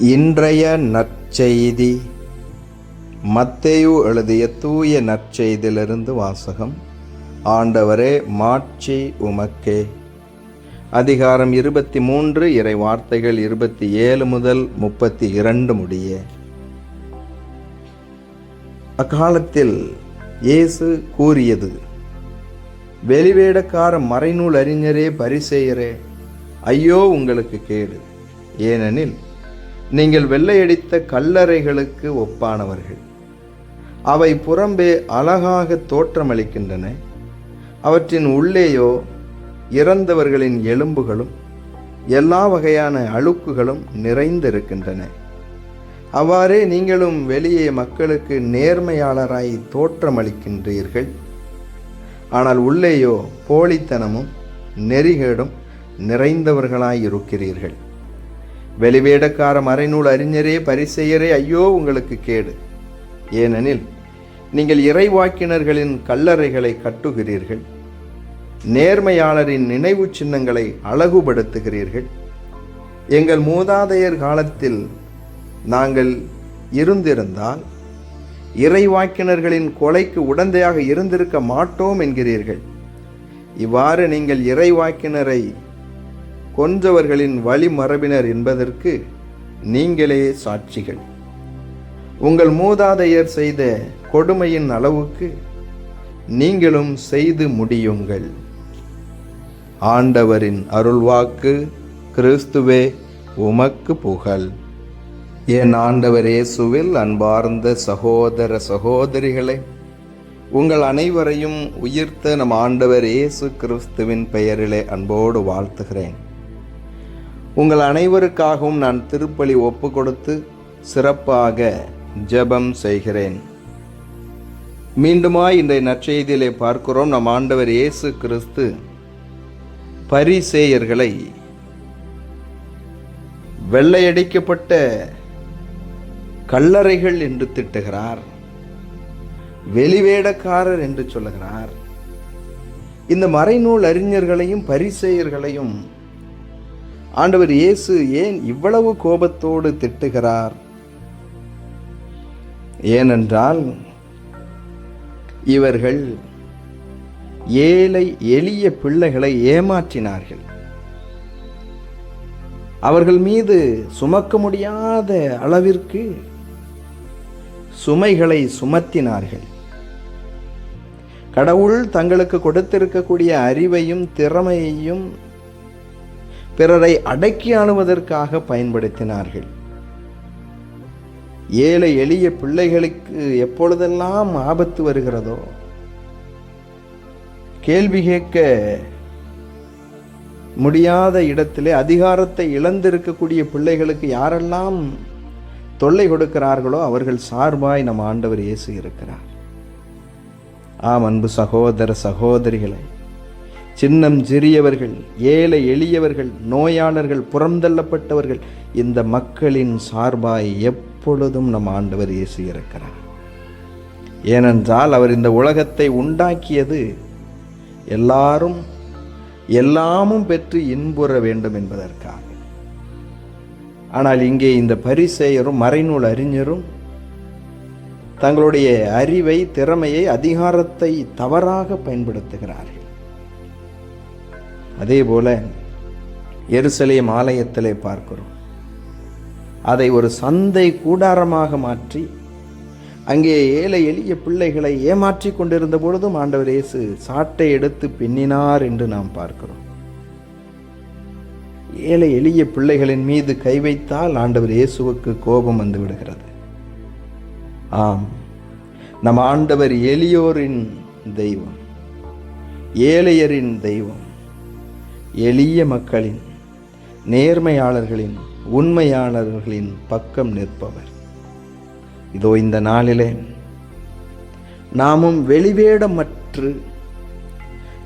இன்றைய நற்செய்தி. மத்தேயு எழுதிய தூய நற்செய்தியிலிருந்து வாசகம். ஆண்டவரே மாட்சி உமக்கே. அதிகாரம் இருபத்தி மூன்று இறை வார்த்தைகள் இருபத்தி ஏழு முதல் முப்பத்தி இரண்டு முடிய. அக்காலத்தில் இயேசு கூறியது வெளிவேடக்கார மறைநூல் அறிஞரே பரிசெயரே ஐயோ உங்களுக்கு கேடு. ஏனெனில் நீங்கள் வெள்ளையடித்த கல்லறைகளுக்கு ஒப்பானவர்கள். அவை புறம்பே அழகாக தோற்றமளிக்கின்றன. அவற்றின் உள்ளேயோ இறந்தவர்களின் எலும்புகளும் எல்லா வகையான அழுக்குகளும் நிறைந்திருக்கின்றன. அவ்வாறே நீங்களும் வெளியே மக்களுக்கு நேர்மையாளராய் தோற்றமளிக்கின்றீர்கள். ஆனால் உள்ளேயோ போலித்தனமும் நெறிகேடும் நிறைந்தவர்களாய் இருக்கிறீர்கள். வெளிவேடக்கார மறைநூல் அறிஞரே பரிசெயரே ஐயோ உங்களுக்கு கேடு. ஏனெனில் நீங்கள் இறைவாக்கினர்களின் கல்லறைகளை கட்டுகிறீர்கள் நேர்மையாளரின் நினைவு சின்னங்களை அழகுபடுத்துகிறீர்கள். எங்கள் மூதாதையர் காலத்தில் நாங்கள் இருந்திருந்தால் இறைவாக்கினர்களின் கொலைக்கு உடந்தையாக இருந்திருக்க மாட்டோம் என்கிறீர்கள். இவ்வாறு நீங்கள் இறைவாக்கினரை கொன்றவர்களின் வழிமரபினர் என்பதற்கு நீங்களே சாட்சிகள். உங்கள் மூதாதையர் செய்த கொடுமையின் அளவுக்கு நீங்களும் செய்து முடியுங்கள். ஆண்டவரின் அருள்வாக்கு கிறிஸ்துவே உமக்கு புகழ். என் ஆண்டவர் இயேசுவில் அன்பார்ந்த சகோதர சகோதரிகளை உங்கள் அனைவரையும் உயிர்த்த நம் ஆண்டவர் இயேசு கிறிஸ்துவின் பெயரிலே அன்போடு வாழ்த்துகிறேன். உங்கள் அனைவருக்காகவும் நான் திருப்பலி ஒப்பு கொடுத்து சிறப்பாக ஜெபம் செய்கிறேன். மீண்டுமாய் இன்றைய நற்செய்தியிலே பார்க்கிறோம் நம் ஆண்டவர் இயேசு கிறிஸ்து பரிசேயர்களை வெள்ளையடிக்கப்பட்ட கல்லறைகள் என்று திட்டுகிறார் வெளிவேடக்காரர் என்று சொல்லுகிறார். இந்த மறைநூல் அறிஞர்களையும் பரிசேயர்களையும் ஆண்டவர் இயேசு ஏன் இவ்வளவு கோபத்தோடு திட்டுகிறார்? ஏனென்றால் இவர்கள் ஏழை எளிய பிள்ளைகளை ஏமாற்றினார்கள். அவர்கள் மீது சுமக்க முடியாத அளவிற்கு சுமைகளை சுமத்தினார்கள். கடவுள் தங்களுக்கு கொடுத்திருக்கக்கூடிய அறிவையும் திறமையையும் பிறரை அடக்கி ஆளுவதற்காக பயன்படுத்தினார்கள். ஏழை எளிய பிள்ளைகளுக்கு எப்பொழுதெல்லாம் ஆபத்து வருகிறதோ? கேள்வி கேட்க முடியாத இடத்திலே அதிகாரத்தை இழந்திருக்கக்கூடிய பிள்ளைகளுக்கு யாரெல்லாம் தொல்லை கொடுக்கிறார்களோ அவர்கள் சார்பாய் நம் ஆண்டவர் இயேசு இருக்கிறார். ஆம் அன்பு சகோதர சகோதரிகளை சின்னம் சிறியவர்கள் ஏழை எளியவர்கள் நோயாளர்கள் புறந்தள்ளப்பட்டவர்கள் இந்த மக்களின் சார்பாய் எப்பொழுதும் நம் ஆண்டவர் இயேசு இருக்கிறார். ஏனென்றால் அவர் இந்த உலகத்தை உண்டாக்கியது எல்லாரும் எல்லாமும் பெற்று இன்புற வேண்டும் என்பதற்காக. ஆனால் இங்கே இந்த பரிசெயரும் மறைநூல் அறிஞரும் தங்களுடைய அறிவை திறமையை அதிகாரத்தை தவறாக பயன்படுத்துகிறார்கள். அதே போல் எருசலேம் ஆலயத்திலே பார்க்கிறோம். அதை ஒரு சந்தை கூடாரமாக மாற்றி அங்கே ஏழை எளிய பிள்ளைகளை ஏமாற்றி கொண்டிருந்த பொழுதும் ஆண்டவர் இயேசு சாட்டை எடுத்து பின்னினார் என்று நாம் பார்க்கிறோம். ஏழை எளிய பிள்ளைகளின் மீது கை வைத்தால் ஆண்டவர் இயேசுவுக்கு கோபம் வந்து விடுகிறது. ஆம் நம் ஆண்டவர் எளியோரின் தெய்வம் ஏழையரின் தெய்வம். எளிய மக்களின் நேர்மையாளர்களின் உண்மையாளர்களின் பக்கம் நிற்பவர். இதோ இந்த நாளிலே நாமும் வெளிவேடமற்று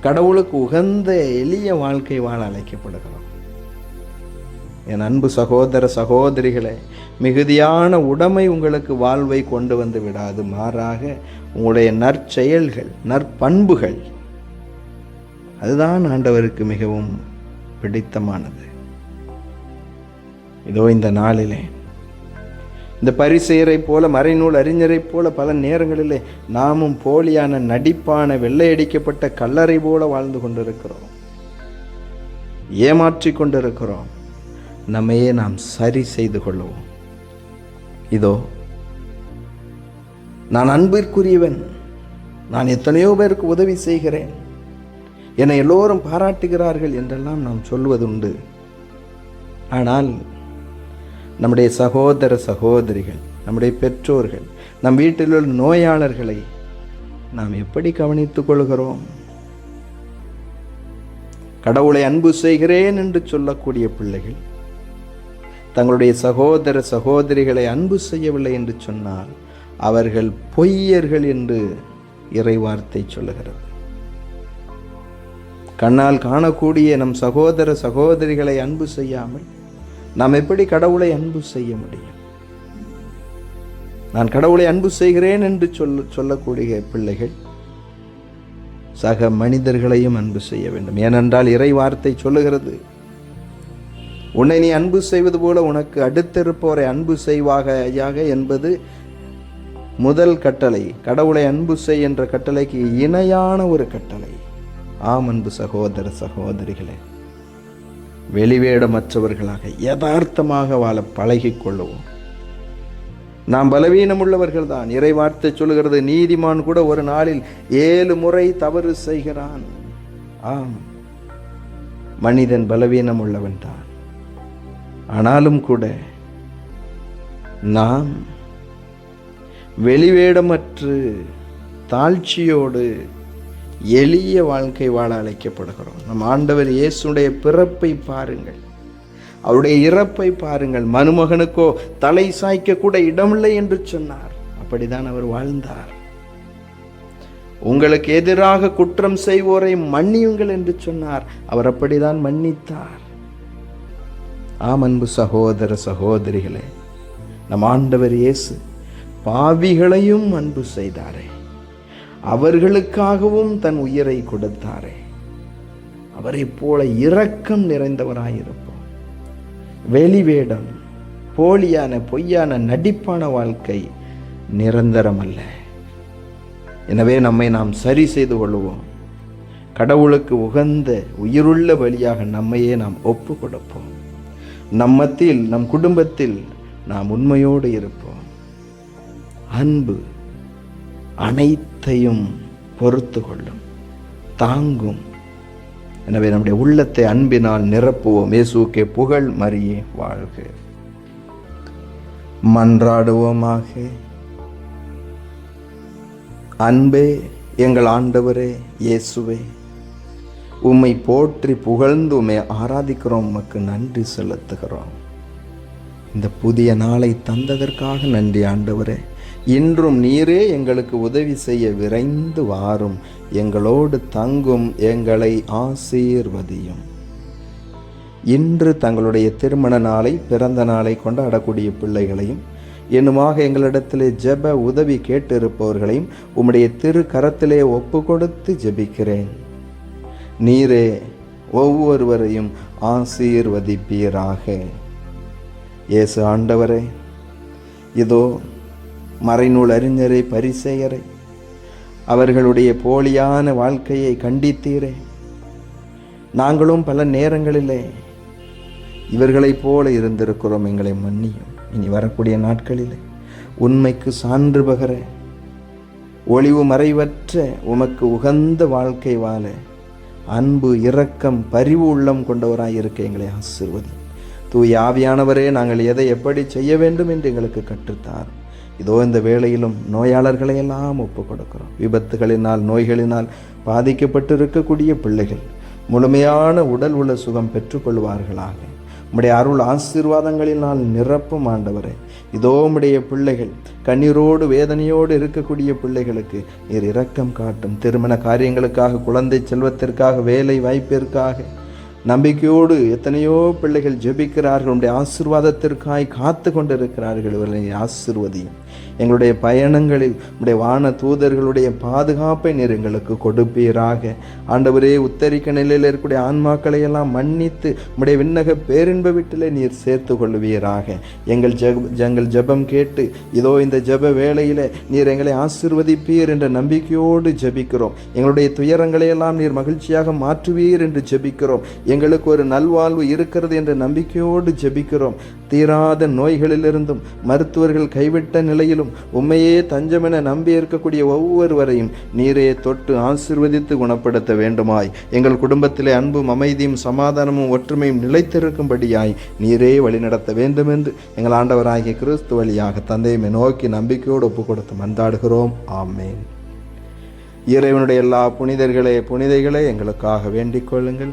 கடவுளுக்கு உகந்த எளிய வாழ்க்கை வாழ அழைக்கப்படுகிறோம். என் அன்பு சகோதர சகோதரிகளை மிகுதியான உடைமை உங்களுக்கு வாழ்வை கொண்டு வந்து விடாது மாறாக உங்களுடைய நற்செயல்கள் நற்பண்புகள் அதுதான் ஆண்டவருக்கு மிகவும் பிடித்தமானது. இதோ இந்த நாளிலே இந்த பரிசெயரை போல மறைநூல் அறிஞரைப் போல பல நேரங்களிலே நாமும் போலியான நடிப்பான வெள்ளையடிக்கப்பட்ட கல்லறை போல வாழ்ந்து கொண்டிருக்கிறோம். ஏமாற்றிக் கொண்டிருக்கிறோம். நம்மையே நாம் சரி செய்து கொள்ளுவோம். இதோ நான் அன்பிற்குரியவன். நான் எத்தனையோ பேருக்கு உதவி செய்கிறேன். என்னை எல்லோரும் பாராட்டுகிறார்கள் என்றெல்லாம் நாம் சொல்வதுண்டு. ஆனால் நம்முடைய சகோதர சகோதரிகள் நம்முடைய பெற்றோர்கள் நம் வீட்டில் உள்ள நோயாளர்களை நாம் எப்படி கவனித்துக் கொள்கிறோம்? கடவுளை அன்பு செய்கிறேன் என்று சொல்லக்கூடிய பிள்ளைகள் தங்களுடைய சகோதர சகோதரிகளை அன்பு செய்யவில்லை என்று சொன்னால் அவர்கள் பொய்யர்கள் என்று இறைவார்த்தை சொல்லுகிறது. கண்ணால் காணக்கூடிய நம் சகோதர சகோதரிகளை அன்பு செய்யாமல் நாம் எப்படி கடவுளை அன்பு செய்ய முடியும்? நான் கடவுளை அன்பு செய்கிறேன் என்று சொல்ல சொல்லக்கூடிய பிள்ளைகள் சக மனிதர்களையும் அன்பு செய்ய வேண்டும். ஏனென்றால் இறை வார்த்தை சொல்லுகிறது உன்னை நீ அன்பு செய்வது போல உனக்கு அடுத்திருப்போரை அன்பு செய்வாக என்பது முதல் கட்டளை. கடவுளை அன்பு செய் என்ற கட்டளைக்கு இணையான ஒரு கட்டளை. ஆம் அன்பு சகோதர சகோதரிகளே வெளிவேடமற்றவர்களாக யதார்த்தமாக வாழ பழகிக் கொள்ளுவோம். நாம் பலவீனம் உள்ளவர்கள் தான் இறை வார்த்தை சொல்லுகிறது நீதிமான் கூட ஒரு நாளில் ஏழு முறை தவறு செய்கிறான். ஆம் மனிதன் பலவீனம் உள்ளவன் தான். ஆனாலும் கூட நாம் வெளிவேடமற்று தாழ்ச்சியோடு எளிய வாழ்க்கை வாழ அழைக்கப்படுகிறோம். நம் ஆண்டவர் இயேசுடைய பிறப்பை பாருங்கள். அவருடைய இறப்பை பாருங்கள். மருமகனுக்கோ தலை சாய்க்க கூட இடமில்லை என்று சொன்னார். அப்படிதான் அவர் வாழ்ந்தார். உங்களுக்கு எதிராக குற்றம் செய்வோரை மன்னியுங்கள் என்று சொன்னார். அவர் அப்படிதான் மன்னித்தார். ஆம் அன்பு சகோதர சகோதரிகளே நம் ஆண்டவர் இயேசு பாவிகளையும் அன்பு செய்தாரே. அவர்களுக்காகவும் தன் உயிரை கொடுத்தாரே. அவரை போல இரக்கம் நிறைந்தவராயிருப்போம். வெளிவேடம் போலியான பொய்யான நடிப்பான வாழ்க்கை நிரந்தரமல்ல. எனவே நம்மை நாம் சரி செய்து கொள்வோம். கடவுளுக்கு உகந்த உயிருள்ள வழியாக நம்மையே நாம் ஒப்பு கொடுப்போம். நம்மத்தில் நம் குடும்பத்தில் நாம் உண்மையோடு இருப்போம். அன்பு அனைத்து அனைத்தையும் பொறுத்து கொள்ளும் தாங்கும். எனவே நம்முடைய உள்ளத்தை அன்பினால் நிரப்புவோம். இயேசுக்கே புகழ் மரியே வாழ்க. மன்றாடுவோமாக. அன்பே எங்கள் ஆண்டவரே இயேசுவே உம்மை போற்றி புகழ்ந்து உம்மை ஆராதிக்கிறோம். உமக்கு நன்றி செலுத்துகிறோம். இந்த புதிய நாளை தந்ததற்காக நன்றி ஆண்டவரே. இன்றும் நீரே எங்களுக்கு உதவி செய்ய விரைந்து வாரும். எங்களோடு தங்கும் எங்களை ஆசீர்வதியும். இன்று தங்களுடைய திருமண நாளை பிறந்த நாளை கொண்டாடக்கூடிய பிள்ளைகளையும் என்னுமாக எங்களிடத்திலே ஜெப உதவி கேட்டிருப்பவர்களையும் உம்முடைய திரு கரத்திலே ஒப்பு கொடுத்து ஜெபிக்கிறேன். நீரே ஒவ்வொருவரையும் ஆசீர்வதிப்பீராக. இயேசு ஆண்டவரே இதோ மறைநூல் அறிஞரை பரிசெயரை. அவர்களுடைய போலியான வாழ்க்கையை கண்டித்தீரே. நாங்களும் பல நேரங்களிலே இவர்களைப் போல இருந்திருக்கிறோம் எங்களை மன்னியும். இனி வரக்கூடிய நாட்களிலே உண்மைக்கு சான்று பகர. ஒளிவு மறைவற்ற உமக்கு உகந்த வாழ்க்கை வாழ அன்பு இரக்கம் பரிவு உள்ளம் கொண்டவராய் இருக்க எங்களை ஆசிர்வதி. தூய் ஆவியானவரே நாங்கள் எதை எப்படி செய்ய வேண்டும் என்று எங்களுக்கு கற்றுத்தார் இதோ இந்த வேளையிலும் நோயாளர்களை எல்லாம் ஒப்பு கொடுக்கிறோம் விபத்துகளினால் நோய்களினால் பாதிக்கப்பட்டு இருக்கக்கூடிய பிள்ளைகள் முழுமையான உடல் உள்ள சுகம் பெற்றுக்கொள்வார்களாக. உம்முடைய அருள் ஆசீர்வாதங்களினால் நிரப்பும் ஆண்டவரே. இதோ உம்முடைய பிள்ளைகள் கண்ணீரோடு வேதனையோடு இருக்கக்கூடிய பிள்ளைகளுக்கு நீர் இரக்கம் காட்டும். திருமண காரியங்களுக்காக குழந்தை செல்வத்திற்காக வேலை வாய்ப்பிற்காக நம்பிக்கையோடு எத்தனையோ பிள்ளைகள் ஜெபிக்கிறார்கள். உடைய ஆசிர்வாதத்திற்காய் காத்து கொண்டிருக்கிறார்கள். இவர்களை ஆசிர்வதியும் எங்களுடைய பயணங்களில் உடைய வான தூதர்களுடைய பாதுகாப்பை நீர் எங்களுக்கு கொடுப்பீராக. ஆண்டவரே உத்தரிக்க நிலையில் இருக்கக்கூடிய ஆன்மாக்களை எல்லாம் மன்னித்து உடைய விண்ணக பேரின்ப வீட்டிலே நீர் சேர்த்து கொள்வீராக. எங்கள் ஜெப எங்கள் ஜெபம் கேட்டு இதோ இந்த ஜெப வேளையில் நீர் எங்களை ஆசிர்வதிப்பீர் என்ற நம்பிக்கையோடு ஜெபிக்கிறோம். எங்களுடைய துயரங்களை எல்லாம் நீர் மகிழ்ச்சியாக மாற்றுவீர் என்று ஜெபிக்கிறோம். எங்களுக்கு ஒரு நல்வாழ்வு இருக்கிறது என்ற நம்பிக்கையோடு ஜெபிக்கிறோம். தீராத நோய்களிலிருந்தும் மருத்துவர்கள் கைவிட்ட நிலையிலும் உண்மையே தஞ்சமென நம்பி இருக்கக்கூடிய ஒவ்வொருவரையும் நீரே தொட்டு ஆசிர்வதித்து குணப்படுத்த வேண்டுமாய். எங்கள் குடும்பத்திலே அன்பும் அமைதியும் சமாதானமும் ஒற்றுமையும் நிலைத்திருக்கும்படியாய் நீரே வழிநடத்த வேண்டும் என்று எங்கள் ஆண்டவராகிய கிறிஸ்து வழியாக தந்தையுமே நோக்கி நம்பிக்கையோடு ஒப்பு கொடுத்து மன்றாடுகிறோம். ஆமேன். இறைவனுடைய எல்லா புனிதர்களே புனிதைகளே எங்களுக்காக வேண்டிக் கொள்ளுங்கள்.